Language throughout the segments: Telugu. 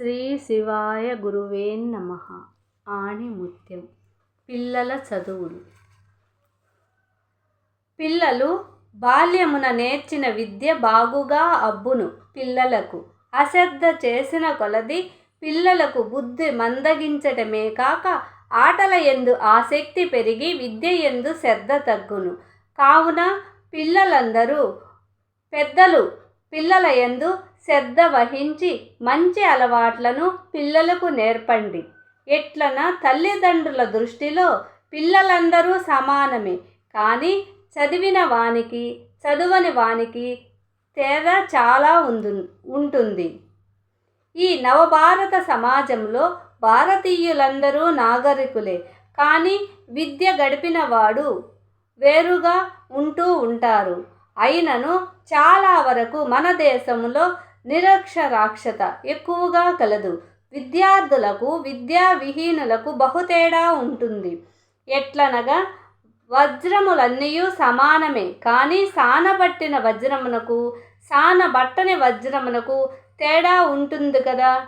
శ్రీ శివాయ గురువే నమ. ఆణిముత్యం. పిల్లల చదువులు. పిల్లలు బాల్యమున నేర్చిన విద్య బాగుగా అబ్బును పిల్లలకు. అశ్రద్ధ చేసిన కొలది పిల్లలకు బుద్ధి మందగించటమే కాక ఆటల ఎందు ఆసక్తి పెరిగి విద్య ఎందు శ్రద్ధ తగ్గును. కావున పిల్లలందరూ పెద్దలు పిల్లల యందు శ్రద్ధ వహించి మంచి అలవాట్లను పిల్లలకు నేర్పండి. ఎట్లన తల్లిదండ్రుల దృష్టిలో పిల్లలందరూ సమానమే. కానీ చదివిన వానికి చదువని వానికి తేడా చాలా ఉందు ఉంటుంది. ఈ నవభారత సమాజంలో భారతీయులందరూ నాగరికులే. కానీ విద్య గడిపిన వాడు వేరుగా ఉంటూ ఉంటారు. అయినను చాలా వరకు మన దేశంలో నిరక్షరాక్షత ఎక్కువగా కలదు. విద్యార్థులకు విద్యా విహీనులకు బహుతేడా ఉంటుంది. ఎట్లనగా వజ్రములన్నీ సమానమే. కానీ సానబట్టిన వజ్రమునకు సానబట్టని వజ్రమునకు తేడా ఉంటుంది కదా?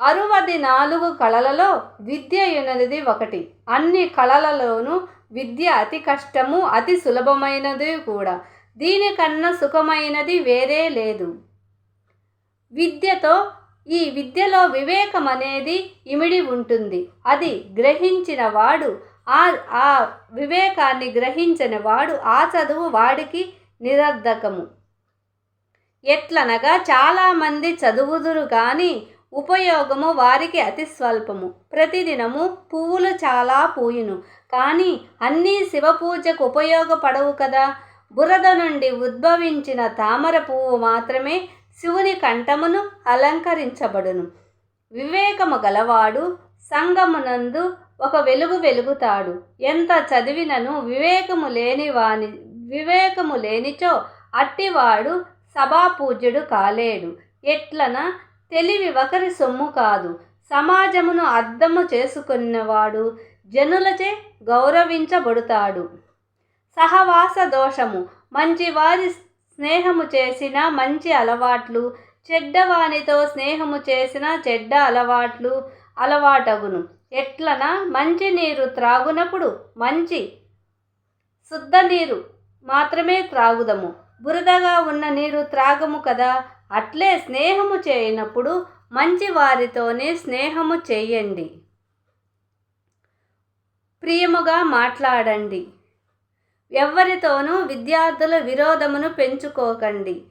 అరువది నాలుగు కళలలో విద్య ఎనది ఒకటి. అన్ని కళలలోనూ విద్య అతి కష్టము అతి సులభమైనది కూడా. దీనికన్నా సుఖమైనది వేరే లేదు. విద్యతో ఈ విద్యలో వివేకం అనేది ఇమిడి ఉంటుంది. అది గ్రహించిన వాడు ఆ ఆ వివేకాన్ని గ్రహించిన వాడు ఆ చదువు వాడికి నిరర్ధకము. ఎట్లనగా చాలామంది చదువుదురు కానీ ఉపయోగము వారికి అతి స్వల్పము. ప్రతిదినము పువ్వులు చాలా పూయును. కానీ అన్నీ శివపూజకు ఉపయోగపడవు కదా. బురద నుండి ఉద్భవించిన తామర పువ్వు మాత్రమే శివుని కంఠమును అలంకరించబడును. వివేకము గలవాడు సంగమునందు ఒక వెలుగు వెలుగుతాడు. ఎంత చదివినను వివేకము లేని వాని వివేకము లేనిచో అట్టివాడు సభాపూజ్యుడు కాలేడు. ఎట్లన తెలివి ఒకరి సొమ్ము కాదు. సమాజమును అర్థము చేసుకున్నవాడు జనులచే గౌరవించబడుతాడు. సహవాస దోషము మంచివారి స్నేహము చేసిన మంచి అలవాట్లు చెడ్డవానితో స్నేహము చేసిన చెడ్డ అలవాట్లు అలవాటగును. ఎట్లన మంచి నీరు త్రాగునప్పుడు మంచి శుద్ధ నీరు మాత్రమే త్రాగుదము. బురదగా ఉన్న నీరు త్రాగము కదా అట్లే స్నేహము చేయనప్పుడు మంచి వారితోనే స్నేహము చేయండి. ప్రియముగా మాట్లాడండి. ఎవరితోనూ విద్యార్థుల విరోధమును పెంచుకోకండి.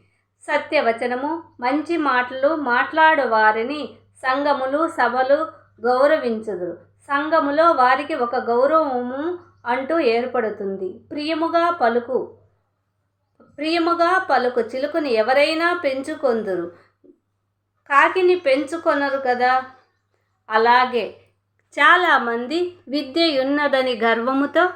సత్యవచనము మంచి మాటలు మాట్లాడు వారిని సంఘములు సభలు గౌరవించదు సంఘములో వారికి ఒక గౌరవము అంటూ ఏర్పడుతుంది. ప్రియముగా పలుకు ప్రియముగా పలుకు చిలుకని ఎవరైనా పెంచుకొందురు. కాకిని పెంచుకొనరు కదా? అలాగే చాలామంది విద్య ఉన్నదని గర్వముతో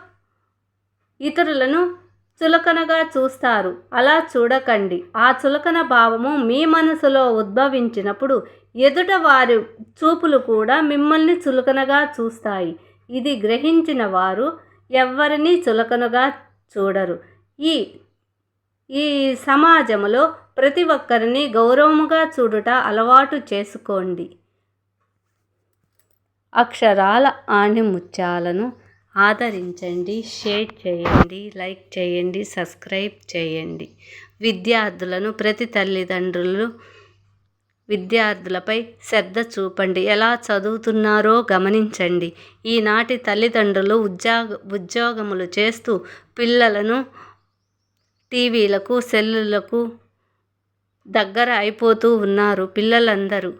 ఇతరులను చులకనగా చూస్తారు. అలా చూడకండి. ఆ చులకన భావము మీ మనసులో ఉద్భవించినప్పుడు ఎదుట వారి చూపులు కూడా మిమ్మల్ని చులకనగా చూస్తాయి. ఇది గ్రహించిన వారు ఎవరిని చులకనగా చూడరు. ఈ ఈ సమాజంలో ప్రతి ఒక్కరిని గౌరవముగా చూడుట అలవాటు చేసుకోండి. అక్షరాల ఆణిముత్యాలను ఆదరించండి షేర్ చేయండి లైక్ చేయండి సబ్స్క్రైబ్ చేయండి. విద్యార్థులను ప్రతి తల్లిదండ్రులు విద్యార్థులపై శ్రద్ధ చూపండి. ఎలా చదువుతున్నారో గమనించండి. ఈనాటి తల్లిదండ్రులు ఉద్యోగ ఉద్యోగములు చేస్తూ పిల్లలను టీవీలకు సెల్లులకు దగ్గర అయిపోతూ ఉన్నారు. పిల్లలందరూ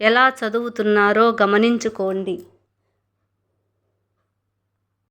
ఎలా చదువుతున్నారో గమనించుకోండి.